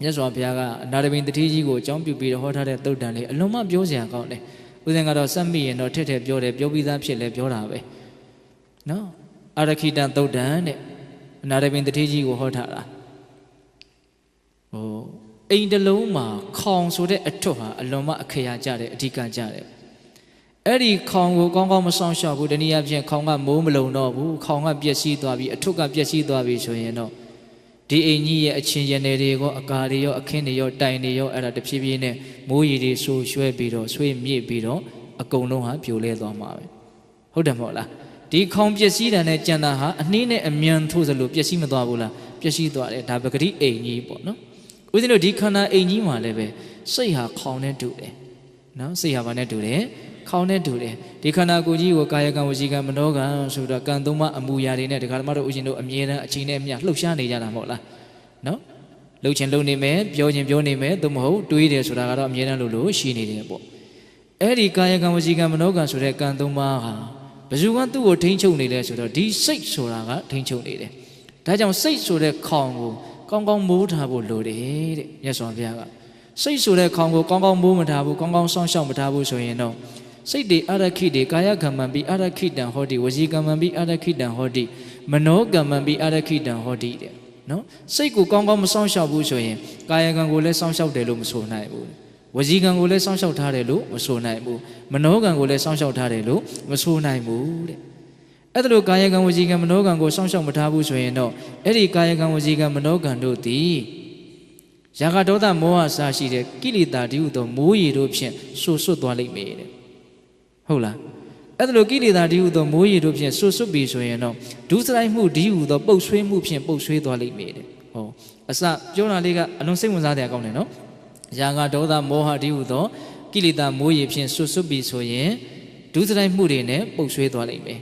မြတ်စွာဘုရားကအနာရဘိန်တတိကြီးကိုအကြောင်းပြုပြီးတော့ဟောထားတဲ့သုတ်တန်လေးအလုံးမပြောစရာကောင်းတယ်ဦးဇင်ကတော့စက်မိရင်တော့ထက်ထက်ပြောတယ်ပြောပြီးသားဖြစ်လဲပြောတာပဲနော်အာရခိတံသုတ်တန်တဲ့အနာရဘိန်တတိကြီးကိုဟောထားတာဟိုအိမ်တစ်လုံးမှာခေါင်ဆိုတဲ့အထွတ်ဟာအလုံးမအခရာကြတယ်အဓိကကြတယ်အဲ့ဒီခေါင်ကိုကောင်းကောင်းမဆောင်ရှောက်ဘူးတနည်းအားဖြင့်ခေါင်ကမိုးမလုံတော့ဘူးခေါင်ကပျက်စီးသွားပြီအထွတ်ကပျက်စီးသွားပြီဆိုရင်တော့ ဒီအိမ်ကြီးရဲ့အချင်းရနယ်တွေရောအကာတွေရောအခင်းတွေရောတိုင်တွေရောအဲ့ဒါတဖြည်းဖြည်းနဲ့မိုးရီတွေဆူရွှဲပြီးတော့ဆွေးမြစ်ပြီးတော့အကုန်လုံးဟာပြိုလဲသွားမှာပဲဟုတ်တယ်မဟုတ်လားဒီခေါင်ပျက်စီးတာနဲ့ကြံတာဟာအနှင်းနဲ့အမြန်ထိုးစလို့ပျက်စီးမသွားဘူးလားပျက်စီးသွားတယ်ဒါပဂတိအိမ်ကြီးပေါ့နော်ဦးဇင်းတို့ဒီခန္ဓာအိမ်ကြီးမှာလည်းပဲစိတ်ဟာခေါင်နဲ့တူတယ်နော်စိတ်ဟာဘာနဲ့တူတယ် ခေါင်းနဲ့တူတယ်ဒီခန္ဓာကိုယ်ကြီးကိုကာယကံဝစီကံမနောကံဆိုတော့ကံသုံးပါအမူအရာတွေနဲ့ဒကာဓမ္မတို့ဦးဇင်းတို့အမြဲတမ်းအချိန်နဲ့အမျှလှုပ်ရှားနေကြတာမဟုတ်လားနော်လှုပ်ချင်လှုပ်နေမယ်ပြောချင်ပြောနေမယ်သို့မဟုတ်တွေးတယ်ဆိုတာကတော့အမြဲတမ်းလို့လို့ရှိနေတယ်ပေါ့အဲ့ဒီကာယကံဝစီကံမနောကံဆိုတဲ့ကံသုံးပါဟာဘယ်သူကသူ့ကိုထိန်းချုပ်နေလဲဆိုတော့ဒီစိတ်ဆိုတာကထိန်းချုပ်နေတယ်ဒါကြောင့်စိတ်ဆိုတဲ့ခေါင်ကိုကောင်းကောင်းမိုးထားဖို့လိုတယ်တဲ့မြတ်စွာဘုရားကစိတ်ဆိုတဲ့ခေါင်ကိုကောင်းကောင်းမိုးမထားဘူးကောင်းကောင်းစောင့်ရှောက်မထားဘူးဆိုရင်တော့ စိတ်တွေအရခိတွေကာယကမ္မံပိအရခိတံဟောတိဝစီကမ္မံပိအရခိတံဟောတိမနောကမ္မံပိအရခိတံဟောတိတဲ့နော်စိတ်ကိုကောင်းကောင်းမစောင့်ရှောက်ဘူးဆိုရင်ကာယကံကိုလည်းစောင့်ရှောက်တယ်လို့မဆိုနိုင်ဘူးဝစီကံကိုလည်းစောင့်ရှောက်ထားတယ်လို့မဆိုနိုင်ဘူးမနောကံကိုလည်းစောင့်ရှောက်ထားတယ်လို့မဆိုနိုင်ဘူးတဲ့အဲ့ဒါလိုကာယကံဝစီကံမနောကံကိုစောင့်ရှောက်မထားဘူးဆိုရင်တော့အဲ့ဒီကာယကံဝစီကံမနောကံတို့သည်ယာဂဒေါသမောဟစာရှိတဲ့ကိလေသာတည်းဟူသောမိုးရီတို့ဖြင့်ဆူဆွတ်သွားလိမ့်မယ်တဲ့ ဟုတ်လားအဲ့ဒါလိုကိလေသာဒီဟုသောမိုးရီတို့ဖြင့်ဆွတ်ဆွတ်ပြီဆိုရင်တော့ဒုစရိုက်မှုဒီဟုသောပုတ်ဆွေးမှုဖြင့်ပုတ်ဆွေးသွားလိမ့်မယ်တဲ့ဟောအစပြောတာလေးကအလုံးစိတ်ဝင်စားတဲ့အကောင်းတယ်နော်ရာဂဒေါသမောဟဒီဟုသောကိလေသာမိုးရီဖြင့်ဆွတ်ဆွတ်ပြီဆိုရင်ဒုစရိုက်မှုတွေနဲ့ပုတ်ဆွေးသွားလိမ့်မယ်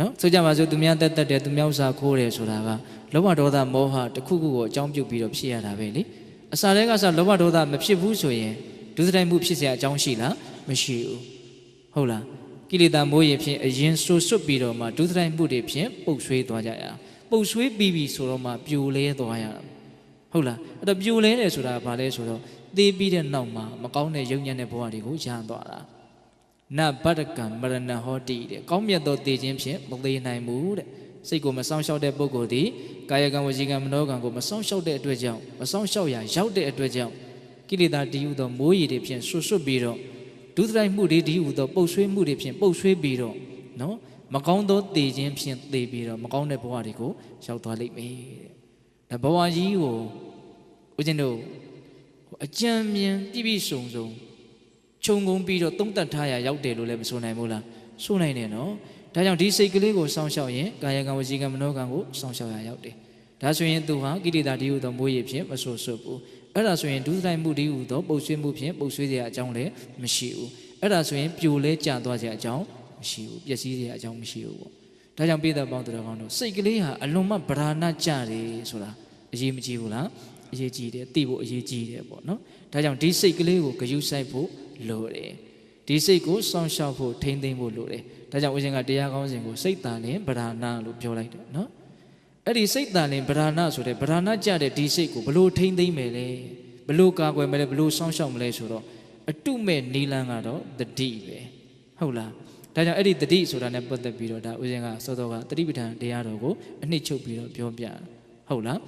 နော်ဆိုကြပါစို့သူများတက်တက်တယ်သူများဥစားခိုးတယ်ဆိုတာကလောဘဒေါသမောဟတစ်ခုခုကိုအကြောင်းပြုပြီးတော့ဖြစ်ရတာပဲလေအစာတွေကစလောဘဒေါသမဖြစ်ဘူးဆိုရင်ဒုစရိုက်မှုဖြစ်เสียအကြောင်းရှိလားမရှိဘူး ဟုတ်လားကိလေသာမိုးရင်ဖြင့်အရင်ဆွဆွတ်ပြီးတော့မှဒုသရိုက်မှုတွေဖြင့်ပုတ်ဆွေးသွားကြရပုတ်ဆွေးပြီးပြီဆိုတော့မှပြိုလဲသွားရတာဟုတ်လားအဲ့တော့ပြိုလဲတယ်ဆိုတာဘာလဲဆိုတော့သေပြီးတဲ့နောက်မှာမကောင်းတဲ့ယုံညံ့တဲ့ဘဝတွေကိုရမ်းသွားတာနဗတ္တကံမရဏဟောတိတဲ့ကောင်းမြတ်သောသေခြင်းဖြင့်မသေးနိုင်ဘူးတဲ့စိတ်ကိုမဆောင်ရှောက်တဲ့ပုဂ္ဂိုလ်သည်ကာယကံဝစီကံမနောကံကိုမဆောင်ရှောက်တဲ့အတွက်ကြောင့်မဆောင်ရှောက်ရာရောက်တဲ့အတွက်ကြောင့်ကိလေသာတည်ဟူသောမိုးရီတွေဖြင့်ဆွဆွတ်ပြီးတော့ ဒုသရိုက်မှုတွေဒီဟူသောပုတ်ဆွေးမှုတွေဖြင့်ပုတ်ဆွေးပြီးတော့နော်မကောင်းသောတည်ခြင်းဖြင့်တည်ပြီးတော့မကောင်းတဲ့ဘဝတွေကိုရောက်သွားလိမ့်မယ်တဲ့ဒါဘဝကြီးကိုဦးဇင်းတို့အကြံမြင်ပြည့်ပြည့်စုံစုံခြုံငုံပြီးတော့သုံးသက်ထားရရောက်တယ်လို့လည်းမဆိုနိုင်ဘူးလားဆိုနိုင်တယ်နော်ဒါကြောင့်ဒီစိတ်ကလေးကိုစောင့်ရှောက်ရင်ကာယကံဝစီကံမနောကံကိုစောင့်ရှောက်ရရောက်တယ်ဒါဆိုရင်သူဟာကိလေသာဒီဟုသောမိုးရည်ဖြင့်မဆိုးဆွတ်ဘူး အဲ့ဒါဆိုရင်ဒုစရိုက်မှုတည်းဟူသောပုတ်ဆွေးမှုဖြင့်ပုတ်ဆွေးစရာအကြောင်းလည်းမရှိဘူးအဲ့ဒါဆိုရင်ပြိုလဲကျသွားစရာအကြောင်းမရှိဘူးပျက်စီးစရာအကြောင်းမရှိဘူးပေါ့ဒါကြောင့်ပိဿပေါင်းတော်ကောင်းတို့စိတ်ကလေးဟာအလွန်မှဗရာဏကြတယ်ဆိုတာအရေးမကြီးဘူးလားအရေးကြီးတယ်သိဖို့အရေးကြီးတယ်ပေါ့နော်ဒါကြောင့်ဒီစိတ်ကလေးကိုဂယုဆိုင်ဖို့လိုတယ်ဒီစိတ်ကိုစောင့်ရှောက်ဖို့ထိန်းသိမ်းဖို့လိုတယ်ဒါကြောင့်ဦးဇင်ကတရားကောင်းစဉ်ကိုစိတ်တန်နဲ့ဗရာဏလို့ပြောလိုက်တယ်နော် အဲ့ဒီစိတ်တန်လင်ဗရာဏဆိုတဲ့ဗရာဏကြတဲ့ဒီစိတ်ကိုဘလို့ထိမ့်သိမ့်မယ်လဲဘလို့ကာကွယ်မယ်လဲဘလို့စောင့်ရှောက်မလဲဆိုတော့အတုမဲ့နီလန်းကတော့တတိပဲဟုတ်လားဒါကြောင့်အဲ့ဒီတတိဆိုတာ ਨੇ ပတ်သက်ပြီးတော့ဒါဦးဇင်ကစောစောကတတိပဋ္ဌာန်တရားတော်ကိုအနှစ်ချုပ်ပြီးတော့ပြောပြဟုတ်လား